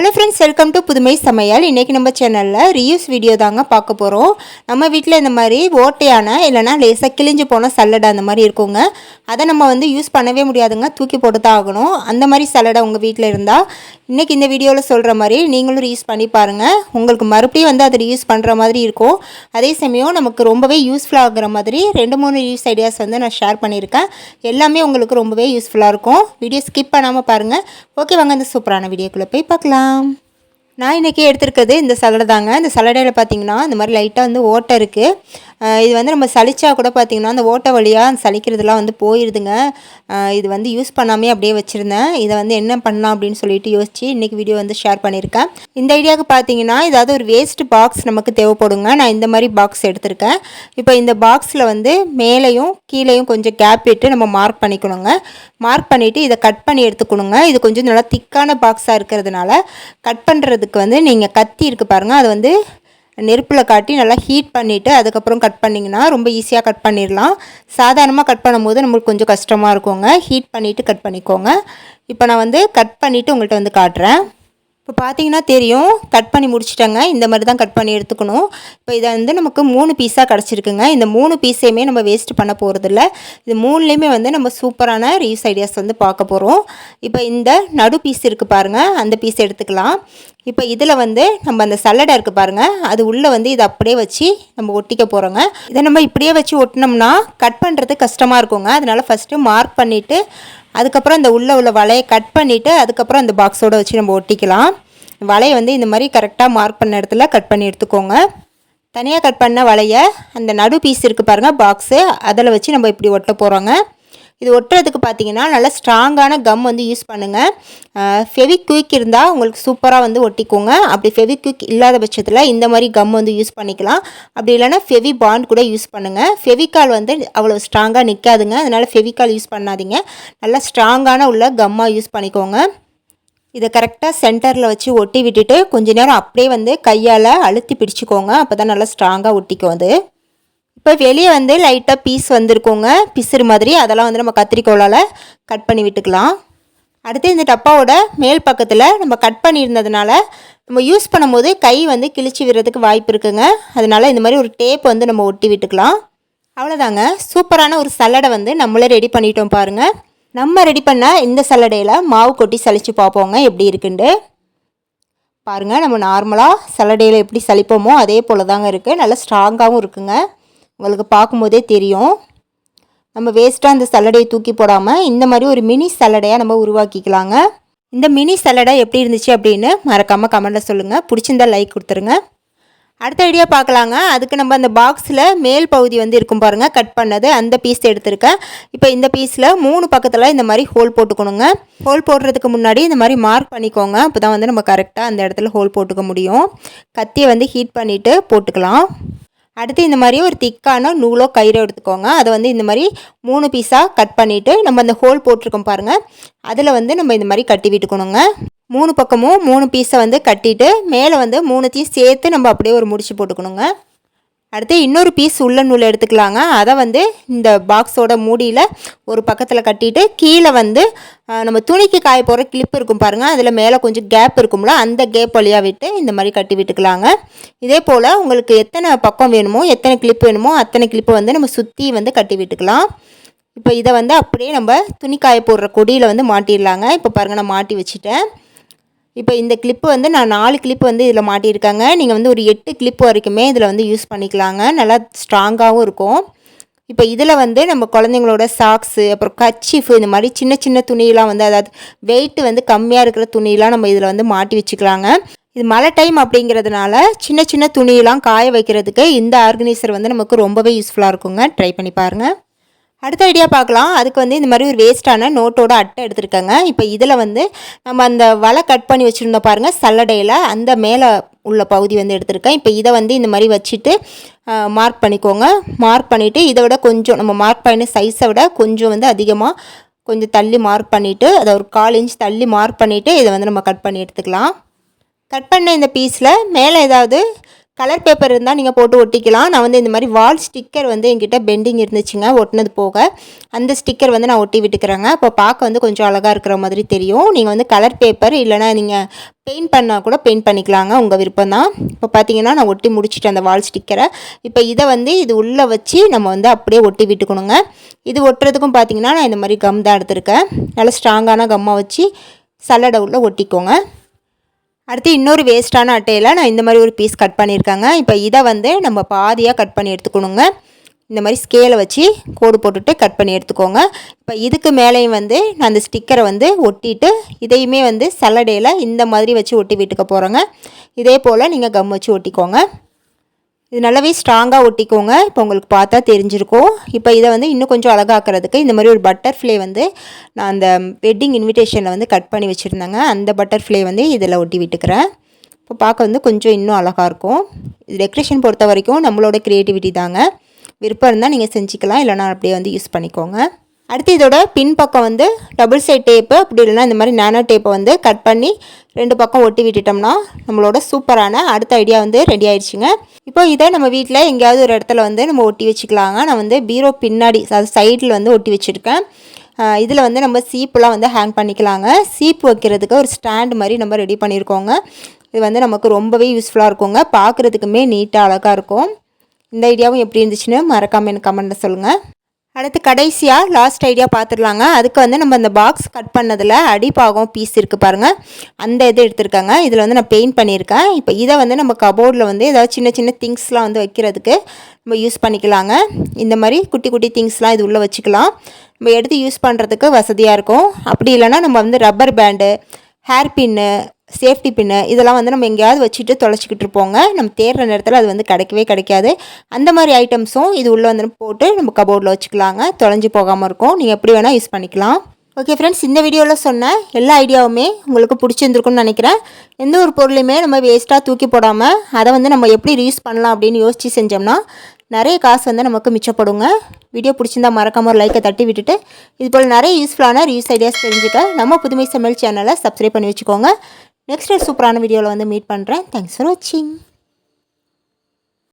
Hello friends welcome to புதுமை சமையல். இன்றைக்கி நம்ம சேனலில் ரியூஸ் வீடியோ தாங்க பார்க்க போகிறோம் நம்ம வீட்டில் இந்த மாதிரி ஓட்டையான இல்லைனா லேசாக கிழிஞ்சு போன சல்லடை அந்த மாதிரி இருக்குங்க. அதை நம்ம வந்து யூஸ் பண்ணவே முடியாதுங்க. தூக்கி போட்டு தான் ஆகணும். அந்த மாதிரி சல்லடை உங்கள் வீட்டில் இருந்தால் இன்றைக்கி இந்த வீடியோவில் சொல்கிற மாதிரி நீங்களும் ரீயூஸ் பண்ணி பாருங்கள் உங்களுக்கு மறுபடியும் வந்து அதை ரீயூஸ் பண்ணுற மாதிரி இருக்கும். அதே சமயம் நமக்கு ரொம்பவே யூஸ்ஃபுல்லாக ஆகிற மாதிரி ரெண்டு மூணு யூஸ் ஐடியாஸ் வந்து நான் ஷேர் பண்ணியிருக்கேன். எல்லாமே உங்களுக்கு ரொம்பவே யூஸ்ஃபுல்லாக இருக்கும். வீடியோ ஸ்கிப் பண்ணாமல் பாருங்கள் ஓகே வாங்க இந்த சூப்பரான வீடியோக்குள்ளே போய் பார்க்கலாம். không? நான் இன்றைக்கி எடுத்துருக்கிறது இந்த சலடை தாங்க. இந்த சலடையில் பார்த்தீங்கன்னா இந்த மாதிரி லைட்டாக வந்து ஓட்டை இருக்குது இது வந்து நம்ம சலிச்சா கூட பார்த்திங்கன்னா அந்த ஓட்டை வழியாக அந்த சளிக்கிறதுலாம் வந்து போயிடுதுங்க இது வந்து யூஸ் பண்ணாமே அப்படியே வச்சுருந்தேன். இதை வந்து என்ன பண்ணலாம் அப்படின்னு சொல்லிட்டு யோசித்து இன்றைக்கி வீடியோ வந்து ஷேர் பண்ணியிருக்கேன். இந்த ஐடியாவுக்கு பார்த்தீங்கன்னா ஏதாவது ஒரு வேஸ்ட் பாக்ஸ் நமக்கு தேவைப்படுங்க. நான் இந்த மாதிரி பாக்ஸ் எடுத்திருக்கேன். இப்போ இந்த பாக்ஸில் வந்து மேலேயும் கீழேயும் கொஞ்சம் கேப் விட்டு நம்ம மார்க் பண்ணிக்கணுங்க. மார்க் பண்ணிவிட்டு இதை கட் பண்ணி எடுத்துக்கணுங்க. இது கொஞ்சம் நல்லா திக்கான பாக்ஸாக இருக்கிறதுனால கட் பண்ணுறதுக்கு வந்து நீங்கள் கத்தி இருக்குது பாருங்கள் அது வந்து நெருப்பில் காட்டி நல்லா ஹீட் பண்ணிவிட்டு அதுக்கப்புறம் கட் பண்ணிங்கன்னா ரொம்ப ஈஸியாக கட் பண்ணிடலாம் சாதாரணமாக கட் பண்ணும்போது நம்மளுக்கு கொஞ்சம் கஷ்டமாக இருக்குங்க. ஹீட் பண்ணிவிட்டு கட் பண்ணிக்கோங்க. இப்போ நான் வந்து கட் பண்ணிவிட்டு உங்கள்கிட்ட வந்து காட்டுறேன். இப்போ பார்த்தீங்கன்னா தெரியும் கட் பண்ணி முடிச்சிட்டேங்க. இந்த மாதிரி தான் கட் பண்ணி எடுத்துக்கணும். இப்போ இதை வந்து நமக்கு மூணு பீஸாக கிடச்சிருக்குங்க. இந்த மூணு பீஸையுமே நம்ம வேஸ்ட் பண்ண போகிறதில்ல இது மூணுலேயுமே வந்து நம்ம சூப்பரான ரீஸ் ஐடியாஸ் வந்து பார்க்க போகிறோம் இப்போ இந்த நடு பீஸ் இருக்குது பாருங்கள் அந்த பீஸ் எடுத்துக்கலாம். இப்போ இதில் வந்து நம்ம அந்த சல்லடை இருக்குது பாருங்கள் அது உள்ளே வந்து இதை அப்படியே வச்சு நம்ம ஒட்டிக்க போகிறோங்க இதை நம்ம இப்படியே வச்சு ஒட்டினோம்னா கட் பண்ணுறது கஷ்டமாக இருக்குங்க. அதனால் ஃபஸ்ட்டு மார்க் பண்ணிவிட்டு அதுக்கப்புறம் இந்த உள்ளே உள்ள வலையை கட் பண்ணிவிட்டு அதுக்கப்புறம் அந்த பாக்ஸோடு வச்சு நம்ம ஒட்டிக்கலாம். வலையை வந்து இந்த மாதிரி கரெக்டாக மார்க் பண்ண இடத்துல கட் பண்ணி எடுத்துக்கோங்க. தனியாக கட் பண்ண வலையை அந்த நடு பீஸ் இருக்குது பாருங்கள் பாக்ஸு அதில் வச்சு நம்ம இப்படி ஒட்ட போகிறோங்க இது ஒட்டுறதுக்கு பார்த்தீங்கன்னா நல்லா ஸ்ட்ராங்கான கம் வந்து யூஸ் பண்ணுங்கள் ஃபெவிக்விக் இருந்தால் உங்களுக்கு சூப்பராக வந்து ஒட்டிக்கோங்க. அப்படி ஃபெவிக்விக் இல்லாத பட்சத்தில் இந்த மாதிரி கம் வந்து யூஸ் பண்ணிக்கலாம். அப்படி இல்லைன்னா ஃபெவி பாண்ட் கூட யூஸ் பண்ணுங்கள் ஃபெவிகால் வந்து அவ்வளோ ஸ்ட்ராங்காக நிற்காதுங்க அதனால் ஃபெவிகால் யூஸ் பண்ணாதீங்க. நல்லா ஸ்ட்ராங்கான உள்ள கம்மாக யூஸ் பண்ணிக்கோங்க. இதை கரெக்டாக சென்டரில் வச்சு ஒட்டி விட்டுட்டு கொஞ்ச நேரம் அப்படியே வந்து கையால் அழுத்தி பிடிச்சிக்கோங்க. அப்போ தான் நல்லா ஸ்ட்ராங்காக ஒட்டிக்கும் அது. இப்போ வெளியே வந்து லைட்டாக பீஸ் வந்திருக்கோங்க. பிசுறு மாதிரி. அதெல்லாம் வந்து நம்ம கத்திரிக்கோலால் கட் பண்ணி விட்டுக்கலாம். அடுத்து இந்த டப்பாவோட மேல் பக்கத்தில் நம்ம கட் பண்ணியிருந்ததுனால நம்ம யூஸ் பண்ணும்போது கை வந்து கிழிச்சு விடுறதுக்கு வாய்ப்பு இருக்குங்க. அதனால் இந்த மாதிரி ஒரு டேப் வந்து நம்ம ஒட்டி விட்டுக்கலாம். அவ்வளோதாங்க சூப்பரான ஒரு சல்லடை வந்து நம்மளே ரெடி பண்ணிட்டோம் பாருங்கள் நம்ம ரெடி பண்ண இந்த சல்லடையில் மாவு கொட்டி சளிச்சு பார்ப்போங்க. எப்படி இருக்குண்டு பாருங்கள் நம்ம நார்மலாக சல்லடையில் எப்படி சளிப்போமோ அதே போல் தாங்க இருக்குது நல்லா ஸ்ட்ராங்காகவும் இருக்குங்க. உங்களுக்கு பார்க்கும்போதே தெரியும். நம்ம வேஸ்ட்டாக அந்த சல்லடையை தூக்கி போடாமல் இந்த மாதிரி ஒரு மினி சல்லடையாக நம்ம உருவாக்கிக்கலாங்க. இந்த மினி சல்லடை எப்படி இருந்துச்சு அப்படின்னு மறக்காமல் கமெண்ட்டில் சொல்லுங்கள் பிடிச்சிருந்தா லைக் கொடுத்துருங்க. அடுத்த ஐடியா பார்க்கலாங்க. அதுக்கு நம்ம அந்த பாக்ஸில் மேல் பகுதி வந்து இருக்கும் பாருங்கள் கட் பண்ணது. அந்த பீஸ் எடுத்திருக்கேன். இப்போ இந்த பீஸில் மூணு பக்கத்தில் இந்த மாதிரி ஹோல் போட்டுக்கணுங்க. ஹோல் போடுறதுக்கு முன்னாடி இந்த மாதிரி மார்க் பண்ணிக்கோங்க. அப்போ தான் வந்து நம்ம கரெக்டாக அந்த இடத்துல ஹோல் போட்டுக்க முடியும். கத்தியை வந்து ஹீட் பண்ணிவிட்டு போட்டுக்கலாம். அடுத்து இந்த மாதிரி ஒரு திக்கான நூலோ கயிறோ எடுத்துக்கோங்க. அதை வந்து இந்த மாதிரி மூணு பீஸாக கட் பண்ணிவிட்டு நம்ம அந்த ஹோல் போட்டிருக்கோம் பாருங்கள் அதில் வந்து நம்ம இந்த மாதிரி கட்டி விட்டுக்கணுங்க. மூணு பக்கமும் மூணு பீஸை வந்து கட்டிட்டு மேலே வந்து மூணுத்தையும் சேர்த்து நம்ம அப்படியே ஒரு முடிச்சு போட்டுக்கணுங்க. அடுத்து இன்னொரு பீஸ் உள்ள நூல் எடுத்துக்கலாங்க. அதை வந்து இந்த பாக்ஸோட மூடியில் ஒரு பக்கத்தில் கட்டிட்டு கீழே வந்து நம்ம துணிக்கு காய போகிற கிளிப் இருக்கும் பாருங்கள் அதில் மேலே கொஞ்சம் கேப் இருக்கும்ல அந்த கேப் வழியாக விட்டு இந்த மாதிரி கட்டி விட்டுக்கலாங்க. இதே போல் உங்களுக்கு எத்தனை பக்கம் வேணுமோ எத்தனை கிளிப் வேணுமோ அத்தனை கிளிப்பை வந்து நம்ம சுற்றி வந்து கட்டி விட்டுக்கலாம். இப்போ இதை வந்து அப்படியே நம்ம துணி காய போடுற கொடியில் வந்து மாட்டிடலாங்க. இப்போ பாருங்கள் நான் மாட்டி வச்சுட்டேன். இப்போ இந்த கிளிப்பு வந்து நான் நாலு கிளிப்பு வந்து இதில் மாட்டியிருக்காங்க. நீங்கள் வந்து ஒரு எட்டு கிளிப்பு வரைக்குமே இதில் வந்து யூஸ் பண்ணிக்கலாங்க. நல்லா ஸ்ட்ராங்காகவும் இருக்கும். இப்போ இதில் வந்து நம்ம குழந்தைங்களோட சாக்ஸு அப்புறம் கச்சிஃபு இந்த மாதிரி சின்ன சின்ன துணியெல்லாம் வந்து அதாவது வெயிட்டு வந்து கம்மியாக இருக்கிற துணியெல்லாம் நம்ம இதில் வந்து மாட்டி வச்சுக்கலாங்க. இது மழை டைம் அப்படிங்கிறதுனால சின்ன சின்ன துணியெல்லாம் காய வைக்கிறதுக்கு இந்த ஆர்கனைசர் வந்து நமக்கு ரொம்பவே யூஸ்ஃபுல்லாக இருக்குங்க. ட்ரை பண்ணி பாருங்கள் அடுத்த ஐடியா பார்க்கலாம். அதுக்கு வந்து இந்த மாதிரி ஒரு வேஸ்ட்டான நோட்டோட அட்டை எடுத்துருக்கேங்க. இப்போ இதில் வந்து நம்ம அந்த வலை கட் பண்ணி வச்சுருந்தோம் பாருங்கள் சல்லடையில். அந்த மேலே உள்ள பகுதி வந்து எடுத்திருக்கேன். இப்போ இதை வந்து இந்த மாதிரி வச்சுட்டு மார்க் பண்ணிக்கோங்க. மார்க் பண்ணிவிட்டு இதை விட கொஞ்சம் நம்ம மார்க் பண்ண சைஸை விட கொஞ்சம் வந்து அதிகமாக கொஞ்சம் தள்ளி மார்க் பண்ணிவிட்டு அதை ஒரு கால் இன்ச் தள்ளி மார்க் பண்ணிவிட்டு இதை வந்து நம்ம கட் பண்ணி எடுத்துக்கலாம். கட் பண்ண இந்த பீஸில் மேலே ஏதாவது கலர் பேப்பர் இருந்தால் நீங்கள் போட்டு ஒட்டிக்கலாம். நான் வந்து இந்த மாதிரி வால் ஸ்டிக்கர் வந்து என்கிட்ட பெண்டிங் இருந்துச்சுங்க. ஒட்டினது போக அந்த ஸ்டிக்கர் வந்து நான் ஒட்டி விட்டுக்கிறேங்க. இப்போ பார்க்க வந்து கொஞ்சம் அழகாக இருக்கிற மாதிரி தெரியும். நீங்கள் வந்து கலர் பேப்பர் இல்லைனா நீங்கள் பெயிண்ட் பண்ணால் கூட பெயிண்ட் பண்ணிக்கலாங்க உங்கள் விருப்பம் தான். இப்போ பார்த்தீங்கன்னா நான் ஒட்டி முடிச்சிட்டேன் அந்த வால் ஸ்டிக்கரை இப்போ இதை வந்து இது உள்ளே வச்சு நம்ம வந்து அப்படியே ஒட்டி விட்டுக்கணுங்க. இது ஒட்டுறதுக்கும் பார்த்தீங்கன்னா நான் இந்த மாதிரி கம் தான் எடுத்திருக்கேன். நல்லா ஸ்ட்ராங்கான கம்மை வச்சு சல்லடை உள்ளே ஒட்டிக்கோங்க. அடுத்து இன்னொரு வேஸ்ட்டான அட்டையில் நான் இந்த மாதிரி ஒரு பீஸ் கட் பண்ணியிருக்கேங்க. இப்போ இதை வந்து நம்ம பாதியாக கட் பண்ணி எடுத்துக்கணுங்க. இந்த மாதிரி ஸ்கேலை வச்சு கோடு போட்டுட்டு கட் பண்ணி எடுத்துக்கோங்க. இப்போ இதுக்கு மேலேயும் வந்து நான் அந்த ஸ்டிக்கரை வந்து ஒட்டிட்டு இதையுமே வந்து சல்லடையில் இந்த மாதிரி வச்சு ஒட்டி விட்டுக்க போகிறேங்க இதே போல் நீங்கள் கம் வச்சு ஒட்டிக்கோங்க. இது நல்லாவே ஸ்ட்ராங்காக ஒட்டிக்கோங்க. இப்போ உங்களுக்கு பார்த்தா தெரிஞ்சிருக்கும். இப்போ இதை வந்து இன்னும் கொஞ்சம் அழகாக்கிறதுக்கு இந்த மாதிரி ஒரு பட்டர்ஃப்ளை வந்து நான் அந்த வெட்டிங் இன்விடேஷனில் வந்து கட் பண்ணி வச்சுருந்தேங்க. அந்த பட்டர்ஃப்ளை வந்து இதில் ஒட்டி விட்டுக்கிறேன். இப்போ பார்க்க வந்து கொஞ்சம் இன்னும் அழகாக இருக்கும். இது டெக்ரேஷன் பொறுத்த வரைக்கும் நம்மளோட க்ரியேட்டிவிட்டி தாங்க. விருப்பம் இருந்தால் நீங்கள் செஞ்சுக்கலாம். இல்லைனா அப்படியே வந்து யூஸ் பண்ணிக்கோங்க. அடுத்து இதோட பின்பக்கம் வந்து டபுள் சைட் டேப்பு அப்படி இல்லைனா இந்த மாதிரி நானோ டேப்பை வந்து கட் பண்ணி ரெண்டு பக்கம் ஒட்டி விட்டுட்டோம்னா நம்மளோட சூப்பரான அடுத்த ஐடியா வந்து ரெடி ஆயிடுச்சுங்க. இப்போ இதை நம்ம வீட்டில் எங்கேயாவது ஒரு இடத்துல வந்து நம்ம ஒட்டி வச்சுக்கலாங்க. நான் வந்து பீரோ பின்னாடி சைடில் வந்து ஒட்டி வச்சுருக்கேன். இதில் வந்து நம்ம சீப்புலாம் வந்து ஹேங் பண்ணிக்கலாங்க. சீப்பு வைக்கிறதுக்கு ஒரு ஸ்டாண்ட் மாதிரி நம்ம ரெடி பண்ணியிருக்கோங்க. இது வந்து நமக்கு ரொம்பவே யூஸ்ஃபுல்லாக இருக்குங்க. பார்க்குறதுக்குமே நீட்டாக அழகாக இருக்கும். இந்த ஐடியாவும் எப்படி இருந்துச்சுன்னு மறக்காமல் எனக்கு கமெண்ட்டில் சொல்லுங்கள் அடுத்து கடைசியாக லாஸ்ட் ஐடியா பார்த்துடலாங்க அதுக்கு வந்து நம்ம இந்த பாக்ஸ் கட் பண்ணதில் அடிப்பாகம் பீஸ் இருக்குது பாருங்கள் அந்த இது எடுத்திருக்காங்க. இதில் வந்து நான் பெயிண்ட் பண்ணியிருக்கேன். இப்போ இதை வந்து நம்ம கபோர்டில் வந்து ஏதாவது சின்ன சின்ன திங்ஸ்லாம் வந்து வைக்கிறதுக்கு நம்ம யூஸ் பண்ணிக்கலாங்க. இந்த மாதிரி குட்டி குட்டி திங்ஸ்லாம் இது உள்ளே வச்சுக்கலாம். நம்ம எடுத்து யூஸ் பண்ணுறதுக்கு வசதியாக இருக்கும். அப்படி இல்லைனா நம்ம வந்து rubber band hair pin safety pin இதெல்லாம் வந்து நம்ம எங்கேயாவது வச்சுட்டு தொலைச்சிக்கிட்டு இருப்போங்க. நம்ம தேடுற நேரத்தில் அது வந்து கிடைக்கவே கிடைக்காது. அந்த மாதிரி ஐட்டம்ஸும் இது உள்ளே வந்து போட்டு நம்ம கபோர்டில் வச்சுக்கலாங்க. தொலைஞ்சு போகாமல் இருக்கும். நீங்கள் எப்படி வேணால் யூஸ் பண்ணிக்கலாம். ஓகே ஃப்ரெண்ட்ஸ் இந்த வீடியோவில் சொன்ன எல்லா ஐடியாவுமே உங்களுக்கு பிடிச்சிருந்துருக்குன்னு நினைக்கிறேன். எந்த ஒரு பொருளையுமே நம்ம வேஸ்ட்டாக தூக்கி போடாமல் அதை வந்து நம்ம எப்படி ரீயூஸ் பண்ணலாம் அப்படின்னு யோசித்து செஞ்சோம்னா நிறைய காசு வந்து நமக்கு மிச்சப்படுங்க. வீடியோ பிடிச்சிருந்தா மறக்காம ஒரு லைக்கை தட்டி விட்டுட்டு இது போல் நிறைய யூஸ்ஃபுல்லான ரீயூஸ் ஐடியாஸ் தெரிஞ்சுக்க நம்ம புதுமை சமையல் சேனலை சப்ஸ்கிரைப் பண்ணி வச்சுக்கோங்க. நெக்ஸ்ட் சூப்பரான வீடியோவில் வந்து மீட் பண்ணுறேன் தேங்க்ஸ் ஃபார் வாட்சிங்